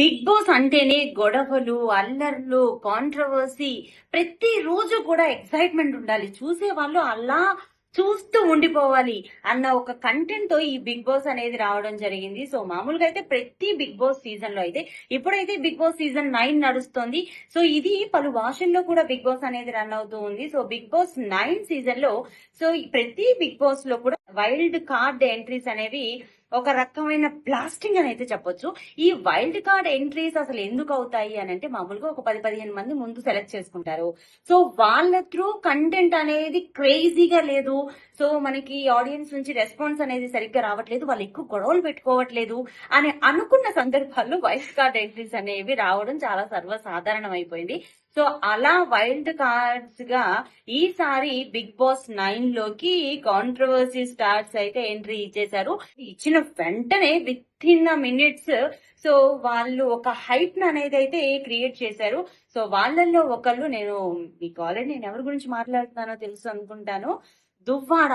Big boss అంటేనే గొడవలు అల్లర్లు కాంట్రవర్సీ ప్రతి రోజు కూడా ఎక్సైట్మెంట్ ఉండాలి. చూసే వాళ్ళు అలా చూస్తూ ఉండిపోవాలి అన్న ఒక కంటెంట్తో ఈ బిగ్ బాస్ అనేది రావడం జరిగింది. సో మామూలుగా అయితే ప్రతి బిగ్ బాస్ సీజన్లో అయితే ఇప్పుడైతే బిగ్ బాస్ సీజన్ నైన్ నడుస్తుంది. సో ఇది పలు భాషల్లో కూడా బిగ్ బాస్ అనేది రన్ అవుతూ ఉంది. సో బిగ్ బాస్ నైన్ సీజన్లో సో ప్రతి బిగ్ బాస్లో కూడా వైల్డ్ కార్డ్ ఎంట్రీస్ అనేవి ఒక రకమైన బ్లాస్టింగ్ అని అయితే చెప్పొచ్చు. ఈ వైల్డ్ కార్డ్ ఎంట్రీస్ అసలు ఎందుకు అవుతాయి అని అంటే మామూలుగా ఒక పది పదిహేను మంది ముందు సెలెక్ట్ చేసుకుంటారు. సో వాళ్ళ త్రూ కంటెంట్ అనేది క్రేజీగా లేదు. సో మనకి ఆడియన్స్ నుంచి రెస్పాన్స్ అనేది సరిగ్గా రావట్లేదు. వాళ్ళు ఎక్కువ గొడవలు పెట్టుకోవట్లేదు అని అనుకున్న సందర్భాల్లో వైల్డ్ కార్డ్ ఎంట్రీస్ అనేవి రావడం చాలా సర్వసాధారణం అయిపోయింది సో అలా వైల్డ్ కార్డ్స్గా ఈసారి బిగ్ బాస్ నైన్లోకి కాంట్రవర్సీ స్టార్స్ అయితే ఎంట్రీ ఇచ్చేశారు. ఇచ్చిన వెంటనే విత్ ఇన్ మినిట్స్ సో వాళ్ళు ఒక హైప్ అనేది అయితే క్రియేట్ చేశారు. సో వాళ్ళల్లో ఒకళ్ళు నేను మీకు ఆల్రెడీ నేను ఎవరి గురించి మాట్లాడుతున్నానో తెలుసు అనుకుంటాను. దువ్వాడ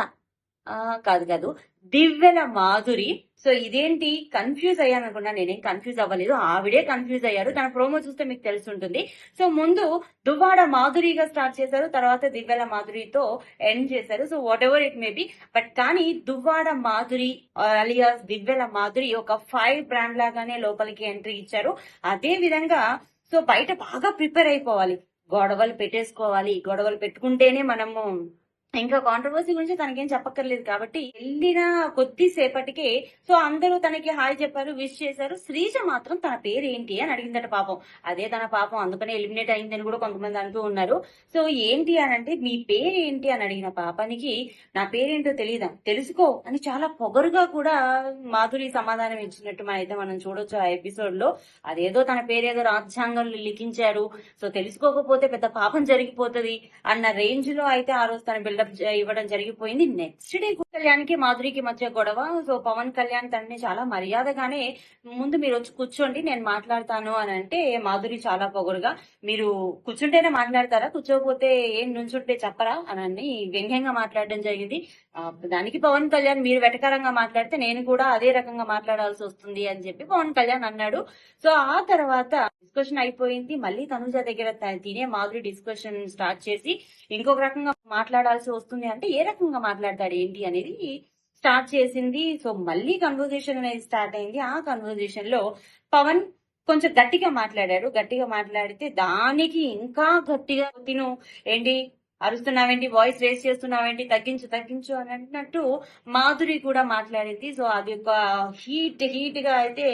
కాదు కాదు. దివ్యల మాధురి. సో ఇదేంటి? కన్ఫ్యూజ్ అయ్యాను అనుకున్నా నేనేం కన్ఫ్యూజ్ అవ్వలేదు. ఆవిడే కన్ఫ్యూజ్ అయ్యారు. తన ప్రోమో చూస్తే మీకు తెలిసి ఉంటుంది సో ముందు దువ్వాడ మాధురిగా స్టార్ట్ చేశారు. తర్వాత దివ్యల మాధురితో ఎండ్ చేశారు. So whatever it may be but కానీ దువ్వాడ మాధురి అలియాస్ దివ్యల మాధురి ఒక ఫైవ్ బ్రాండ్ లాగానే లోపలికి ఎంట్రీ ఇచ్చారు. అదే విధంగా సో బయట బాగా ప్రిపేర్ అయిపోవాలి. గొడవలు పెట్టేసుకోవాలి. గొడవలు పెట్టుకుంటేనే మనము ఇంకా కాంట్రవర్సీ గురించి తనకేం చెప్పక్కర్లేదు కాబట్టి వెళ్ళిన కొద్దిసేపటికే సో అందరూ తనకి హాయ్ చెప్పారు విష్ చేశారు. శ్రీజ మాత్రం తన పేరు ఏంటి అని అడిగిందట పాపం. అదే తన పాపం అందుకనే ఎలిమినేట్ అయిందని కూడా కొంతమంది అంటూ ఉన్నారు. సో ఏంటి అని అంటే మీ పేరు ఏంటి అని అడిగిన పాపానికి నా పేరేంటో తెలియదా తెలుసుకో అని చాలా పొగరుగా కూడా మాధురి సమాధానం ఇచ్చినట్టు మనం అయితే మనం చూడొచ్చు ఆ ఎపిసోడ్లో. అదేదో తన పేరేదో రాజ్యాంగంలో లిఖించారు. సో తెలుసుకోకపోతే పెద్ద పాపం జరిగిపోతది అన్న రేంజ్లో అయితే ఆ రోజు తన బిల్డప్ ఇవ్వడం జరిగిపోయింది. నెక్స్ట్ డే కళ్యాణ్కి మాధురికి మధ్య గొడవ. సో పవన్ కళ్యాణ్ తనని చాలా మర్యాదగానే ముందు మీరు వచ్చి కూర్చోండి నేను మాట్లాడతాను అని అంటే మాధురి చాలా పొగరుగా మీరు కూర్చుంటేనే మాట్లాడతారా? కూర్చోకపోతే ఏం నుంచుంటే చెప్పరా? అని అని వ్యంగ్యంగా మాట్లాడడం జరిగింది. దానికి పవన్ కళ్యాణ్ మీరు వెటకరంగా మాట్లాడితే నేను కూడా అదే రకంగా మాట్లాడాల్సి వస్తుంది అని చెప్పి పవన్ కళ్యాణ్ అన్నాడు. సో ఆ తర్వాత డిస్కషన్ అయిపోయింది. మళ్ళీ తనుజ దగ్గర తినే మాధురి డిస్కషన్ స్టార్ట్ చేసి ఇంకొక రకంగా మాట్లాడాల్సి వస్తుంది అంటే ఏ రకంగా మాట్లాడతాడు ఏంటి అనేది స్టార్ట్ చేసింది. సో మళ్ళీ కన్వర్జేషన్ అనేది స్టార్ట్ అయింది. ఆ కన్వర్జేషన్లో పవన్ కొంచెం గట్టిగా మాట్లాడాడు గట్టిగా మాట్లాడితే దానికి ఇంకా గట్టిగా తిను. ఏంటి? అరుస్తున్నావేంటి? వాయిస్ రేస్ చేస్తున్నావేంటి? తగ్గించు తగ్గించు అని అంటున్నట్టు మాధురి కూడా మాట్లాడింది. సో అది ఒక హీట్ హీట్గా అయితే